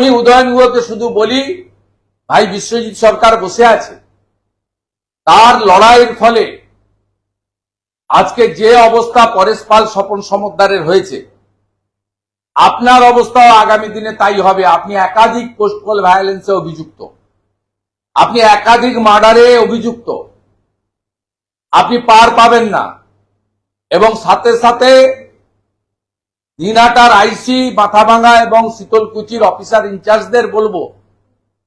আমি উদয়নগুলোকে শুধু বলি, ভাই বিশ্বজিৎ সরকার বসে আছে। তার লড়াইয়ের ফলে আজকে যে অবস্থা পরেশ পাল স্বপন সমদ্দারের হয়েছে, আপনার অবস্থাও আগামী দিনে তাই হবে। আপনি একাধিক পোস্টপল ভায়োলেন্সে অভিযুক্ত। আপনি একাধিক মার্ডারে অভিযুক্ত। আপনি পার পাবেন না। এবং সাথে সাথে দিনাটার আইসি মাথাভাঙ্গা এবং শীতলকুচির অফিসার ইনচার্জদের বলব,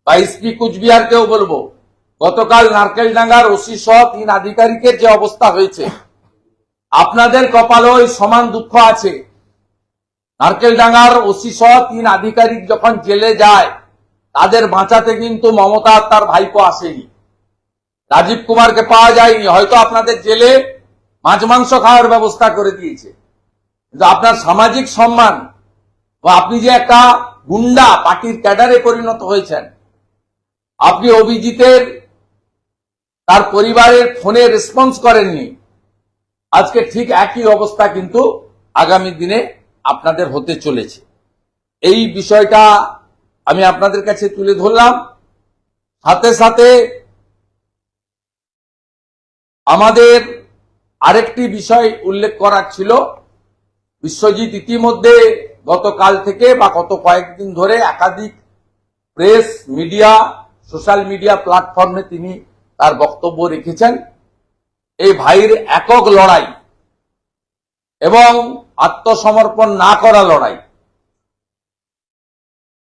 বা এসপি কুচবিহারকেও বলব, গতকাল নারকেলডাঙ্গার ওসি সহ তিন আধিকারিকের যে অবস্থা হয়েছে, আপনাদের কপালে এই সমান দুঃখ আছে। নারকেলডাঙ্গার ওসি সহ তিন আধিকারিক যখন জেলে যায়, তাদের বাঁচাতে কিন্তু মমতা তার ভাইপো আসেনি। রাজীব কুমারকে পাওয়া যায়নি, হয়তো আপনাদের জেলে মাছ মাংস খাওয়ার ব্যবস্থা করে দিয়েছে। আপনার সামাজিক সম্মান বা আপনি যে একটা গুন্ডা পার্টির ক্যাডারে পরিণত হয়েছেন, আপনি অভিজিতের তার পরিবারের ফোনে রেসপন্স করেননি, আজকে ঠিক একই অবস্থা কিন্তু আগামী দিনে আপনাদের হতে চলেছে। এই বিষয়টা আমি আপনাদের কাছে তুলে ধরলাম। সাথে সাথে আমাদের আরেকটি বিষয় উল্লেখ করার ছিল বিশ্বজিৎ ইতিমধ্যে গতকাল থেকে বা গত কয়েকদিন ধরে একাধিক প্রেস, মিডিয়া, সোশ্যাল মিডিয়া প্ল্যাটফর্মে তিনি তার বক্তব্য রেখেছেন। এই ভাইয়ের একক লড়াই এবং আত্মসমর্পণ না করা লড়াই।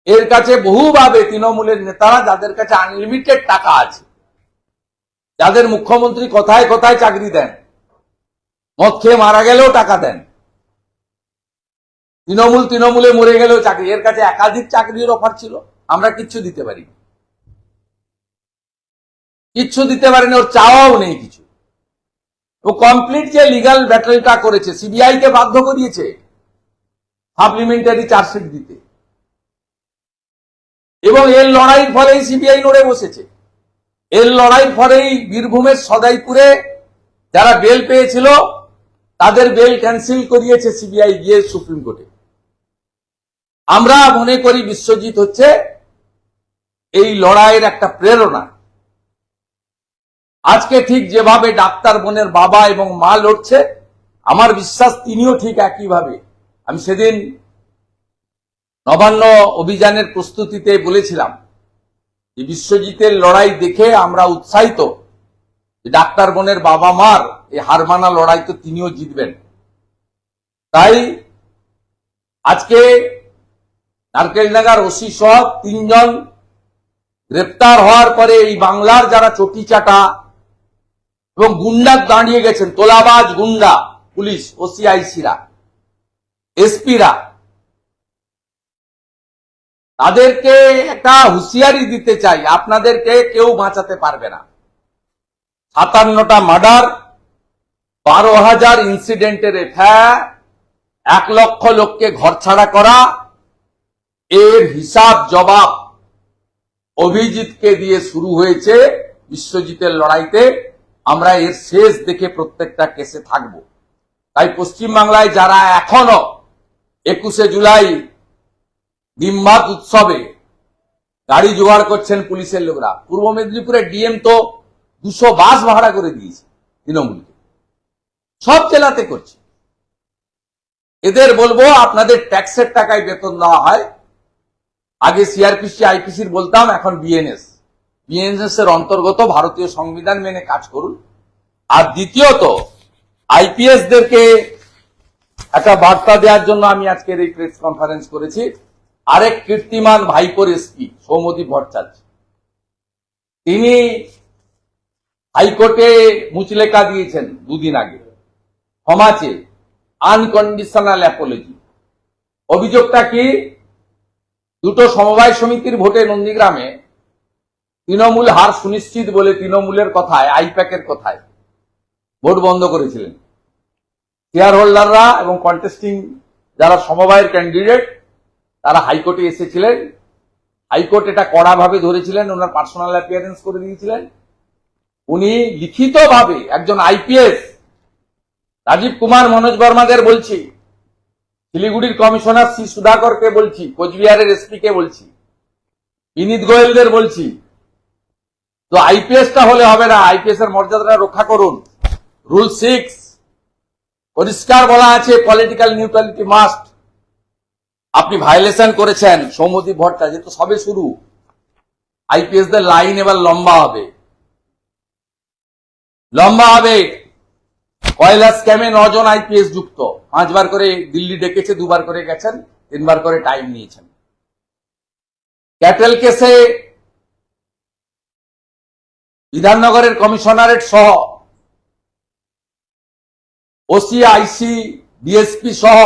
এর কাছে বহুভাবে তৃণমূলের নেতারা যাদের কাছে আনলিমিটেড টাকা আছে, যাদের মুখ্যমন্ত্রী কোথায় কোথায় চাকরি দেন, মদ খেয়ে মারা গেলেও টাকা দেন তৃণমূল তৃণমূলে মরে গেলেও চাকরি, এর কাছে একাধিক চাকরির অফার ছিল, আমরা কিচ্ছু দিতে পারি কিচ্ছু দিতে পারিনি, ওর চাওয়াও নেই কিছু। ও কমপ্লিট যে লিগাল ব্যাটেলটা করেছে সিবিআই কে বাধ্য করিয়েছে সাপ্লিমেন্টারি চার্জশিট দিতে। এবং এর লড়াইয়ের ফলেই সিবিআই লড়ে বসেছে। এর লড়াইয়ের ফলেই বীরভূমের সদাইপুরে যারা বেল পেয়েছিল, তাদের বেল ক্যান্সেল করিয়েছে সিবিআই গিয়ে সুপ্রিম কোর্টে আমরা মনে করি বিশ্বজিৎ হচ্ছে এই লড়াইয়ের একটা প্রেরণা। আজকে ঠিক যেভাবে ডাক্তার বোনের বাবা এবং মা লড়ছে, আমার বিশ্বাস তিনিও ঠিক একইভাবে। আমি সেদিন নবান্ন অভিযানের প্রস্তুতিতে বলেছিলাম যে বিশ্বজিতের লড়াই দেখে আমরা উৎসাহিত ডাক্তার বোনের বাবা মার এই হারমানা লড়াই তো তিনিও জিতবেন। তাই আজকে নারকেলডাঙ্গার ওসি সহ তিনজন গ্রেপ্তার হওয়ার পরে এই বাংলার যারা চটি চাটা এবং গুন্ডা দাঁড়িয়ে গেছেন, তোলাবাজ গুন্ডা, পুলিশ, ওসিআইসিরা, এসপিরা, তাদেরকে একটা হুঁশিয়ারি দিতে চাই, আপনাদেরকে কেউ বাঁচাতে পারবে না। সাতান্নটা মার্ডার, বারো হাজার ইনসিডেন্টের এফআইআর, এক লক্ষ লোককে ঘরছাড়া করা এর হিসাব জবাব অভিজিৎকে দিয়ে শুরু হয়েছে বিশ্বজিতের লড়াইতে। আমরা এর শেষ দেখে প্রত্যেকটা কেসে থাকব। তাই পশ্চিমবাংলায় যারা এখনও একুশে জুলাই ডিম্বাত উৎসবে গাড়ি জোগাড় করছেন পুলিশের লোকরা, পূর্ব মেদিনীপুরের ডিএম তো দুশো বাস ভাড়া করে দিয়েছে তৃণমূলকে। সব জেলাতে করছে। এদের বলব আপনাদের ট্যাক্সের টাকায় বেতন দেওয়া হয়। আগে সিআরপিসি আইপিসির বলতাম, এখন বিএনএস বিএনএস এর অন্তর্গত ভারতীয় সংবিধান মেনে কাজ করুন। আর দ্বিতীয়ত আইপিএস দেরকে একটা বার্তা দেওয়ার জন্য আমি আজকের এই প্রেস কনফারেন্স করেছি। আরেক কীর্তিমান ভাইপোর এসপি সৌমদীপ ভট্টাচার্য। তিনি হাইকোর্টে মুচলেখা দিয়েছেন দুদিন আগে। ক্ষমা চেয়ে আনকন্ডিশনাল অ্যাপোলজি অভিযোগটা কি? দুটো সমবায় সমিতির ভোটে নন্দীগ্রামে তৃণমূল হার সুনিশ্চিত বলে তৃণমূলের কথায়, আইপ্যাকের কথায় ভোট বন্ধ করেছিলেন। শেয়ার হোল্ডাররা এবং কন্টেস্টিং যারা সমবায়ের ক্যান্ডিডেট তারা হাইকোর্টে এসেছিলেন। হাইকোর্ট এটা কড়াভাবে ধরেছিলেন, ওনার পার্সোনাল অ্যাপিয়ারেন্স করে দিয়েছিলেন। উনি লিখিতভাবে একজন আইপিএস, রাজীব কুমার, মনোজ বর্মাদের বলছি শিলিগুড়ির কমিশনার শ্রী সুধাকরকে বলছি, কোচবিহারের এসপি কে বলছি, বিনীত গোয়েলদের বলছি, তো আইপিএসটা হলে হবে না আইপিএস এর মর্যাদাটা রক্ষা করুন। রুল সিক্স, পরিষ্কার বলা আছে, পলিটিক্যাল নিউট্রালিটি মাস্ট। আপনি ভাইলেশন করেছেন সৌমদীপ ভট্টা যেহেতু সবে শুরু। আইপিএস দের লাইন এবার লম্বা হবে। লম্বা হবে। কয়লা স্ক্যামে নজন আইপিএস যুক্ত? পাঁচবার করে দিল্লি ডেকেছে, দুবার করে গেছেন, তিনবার করে টাইম নিয়েছেন। ক্যাটেল কেসে বিধাননগরের কমিশনারেট সহ ওসি, আইসি, ডিএসপি সহ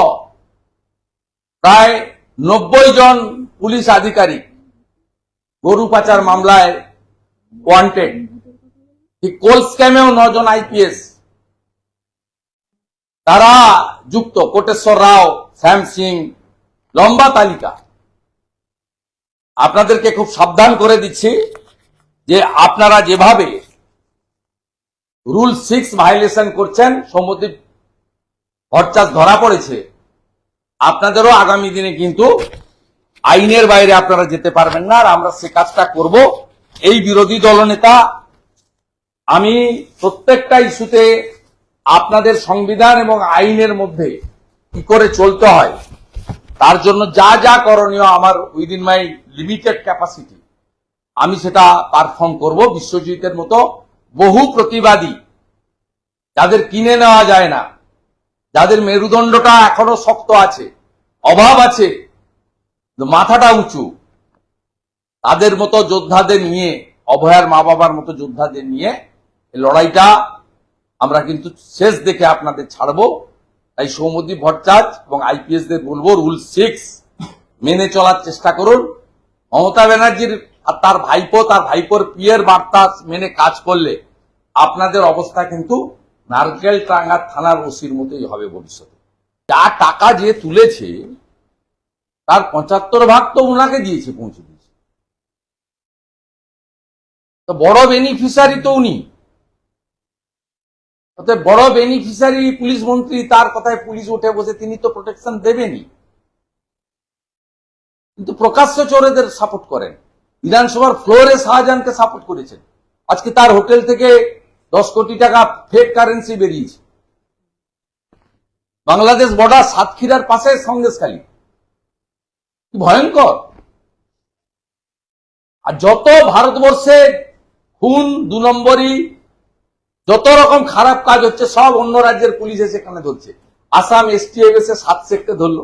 প্রায় নব্বই জন পুলিশ আধিকারিক গরু পাচার মামলায় ওয়ান্টেড কোল স্ক্যামেও নজন আইপিএস তারা যুক্ত কোটেশ্বর রাও, শ্যাম সিং, লম্বা তালিকা। আপনাদেরকে খুব সাবধান করে দিচ্ছি যে আপনারা যেভাবে রুল সিক্স ভাইলেশন করছেন সমুদ্রীপ ভট্টাচ ধরা পড়েছে, আপনাদেরও আগামী দিনে কিন্তু আইনের বাইরে আপনারা যেতে পারবেন না, আর আমরা সে কাজটা করব। এই বিরোধী দলনেতা, আমি প্রত্যেকটা ইস্যুতে আপনাদের সংবিধান এবং আইনের মধ্যে কি করে চলতে হয়, তার জন্য যা যা করণীয় আমার উইদিন মাই লিমিটেড ক্যাপাসিটি আমি সেটা পারফর্ম করব বিশ্বজিতের মতো বহু প্রতিবাদী। যাদের কিনে নেওয়া যায় না, যাদের মেরুদণ্ডটা এখনও শক্ত আছে, অভাব আছে, মাথাটা উঁচু, তাদের মতো যোদ্ধাদের নিয়ে, অভয়ার মা বাবার মতো যোদ্ধাদের নিয়ে লড়াইটা আমরা কিন্তু শেষ দেখে আপনাদের ছাড়বো। তাই সৌমদীপ ভট্টাচ এবং আইপিএস দের বলব, রুল সিক্স, মেনে চলার চেষ্টা করুন। মমতা ব্যানার্জির আর তার ভাইপো, তার ভাইপোর পিয়ের বার্তা মেনে কাজ করলে আপনাদের অবস্থা কিন্তু নারকেল টাঙ্গার থানার ওসির মতোই হবে ভবিষ্যতে। যা টাকা যে তুলেছে, তার পঁচাত্তর ভাগ তো উনাকে দিয়েছে, পৌঁছে দিয়েছে। তো বড় বেনিফিশিয়ারি তো উনি। অতএব বড় বেনিফিশিয়ারি পুলিশ মন্ত্রী, তার কথায় পুলিশ উঠে বসে তিনি তো প্রোটেকশন দেবেনই। কিন্তু প্রকাশ্য চোরেদের সাপোর্ট করেন। বিধানসভার ফ্লোরে শাহজাহানকে সাপোর্ট করেছেন। আজকে তার হোটেল থেকে দশ কোটি টাকা ফেক কারেন্সি বেরিয়েছে। বাংলাদেশ বর্ডার সাতক্ষীরার পাশে সন্দেশখালী। ভয়ঙ্কর? আর যত ভারতবর্ষে খুন দু নম্বরই যত রকম খারাপ কাজ হচ্ছে, সব অন্য রাজ্যের পুলিশ এসে এখানে ধরছে। আসাম এসটিএফ এসে সাত শেখকে ধরলো।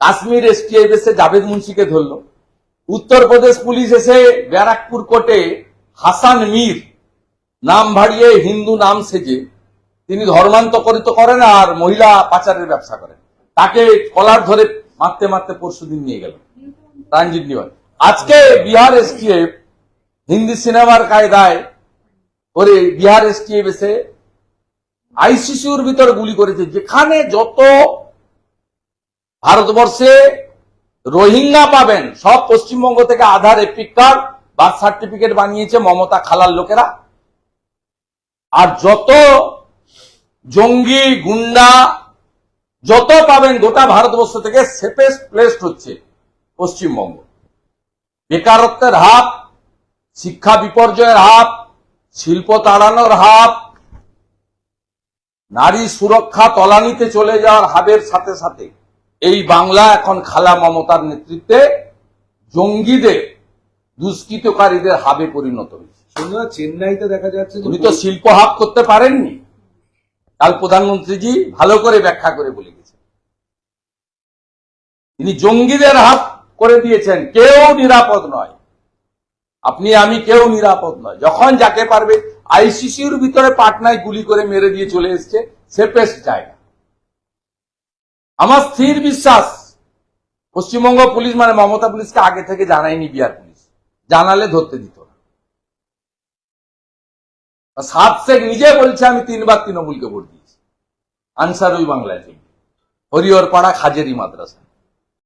কাশ্মীর এসটিএফ এসে জাভেদ মুন্সিকে ধরলো। উত্তরপ্রদেশ পুলিশ এসে ব্যারাকপুর কোর্টে হাসান মীর নাম ভাড়িয়ে হিন্দু নাম সেজে, তিনি ধর্মান্তরিত করেন আর মহিলা পাচারের ব্যবসা করেন। তাকে কলার ধরে মারতে মারতে পরশু দিন নিয়ে গেল। রঞ্জিত নিবাস। আজকে বিহার এসটিএফ হিন্দি সিনেমার কায়দায় করে বিহার এসটিএফ এসে আইসিসিউর ভিতরে গুলি করেছে, যেখানে যত ভারতবর্ষে রোহিঙ্গা পাবেন, সব পশ্চিমবঙ্গ থেকে Aadhaar EPIC card birth certificate বানিয়েছে মমতা খালার লোকেরা। আর যত জঙ্গি, গুন্ডা, যত পাবেন, গোটা ভারতবর্ষ থেকে সেফেস্ট প্লেসড হচ্ছে পশ্চিমবঙ্গ। বেকারত্বের হাত, শিক্ষা বিপর্যয়ের হাত শিল্প তাড়ানোর হাত নারী সুরক্ষা তলানিতে চলে যাওয়ার হাবের সাথে সাথে এই বাংলা এখন খালা মমতার নেতৃত্বে জঙ্গিদের দুষ্কৃতকারীদের হাবে পরিণত হয়েছে। চেন্নাইতে দেখা যাচ্ছে উনি তো শিল্প হাব করতে পারেননি। কাল প্রধানমন্ত্রীজি ভালো করে ব্যাখ্যা করে বলে গেছেন। তিনি জঙ্গিদের হাব করে দিয়েছেন কেউ নিরাপদ নয়। আপনি, আমি কেউ নিরাপদ নয়। যখন যাকে পারবে আইসিসির ভিতরে পাটনায় গুলি করে মেরে দিয়ে চলে এসছে সেফেস্ট জায়গা আমার স্থির বিশ্বাস, পশ্চিমবঙ্গ পুলিশ মানে মমতা পুলিশকে আগে থেকে জানায়নি বিহার পুলিশ। জানালে ধরতে দিত না। সাত শেখ নিজে বলছে, আমি তিনবার তৃণমূলকে ভোট দিয়েছি। আনসার ওই বাংলায় হরিহর পাড়া খাজেরি মাদ্রাসা।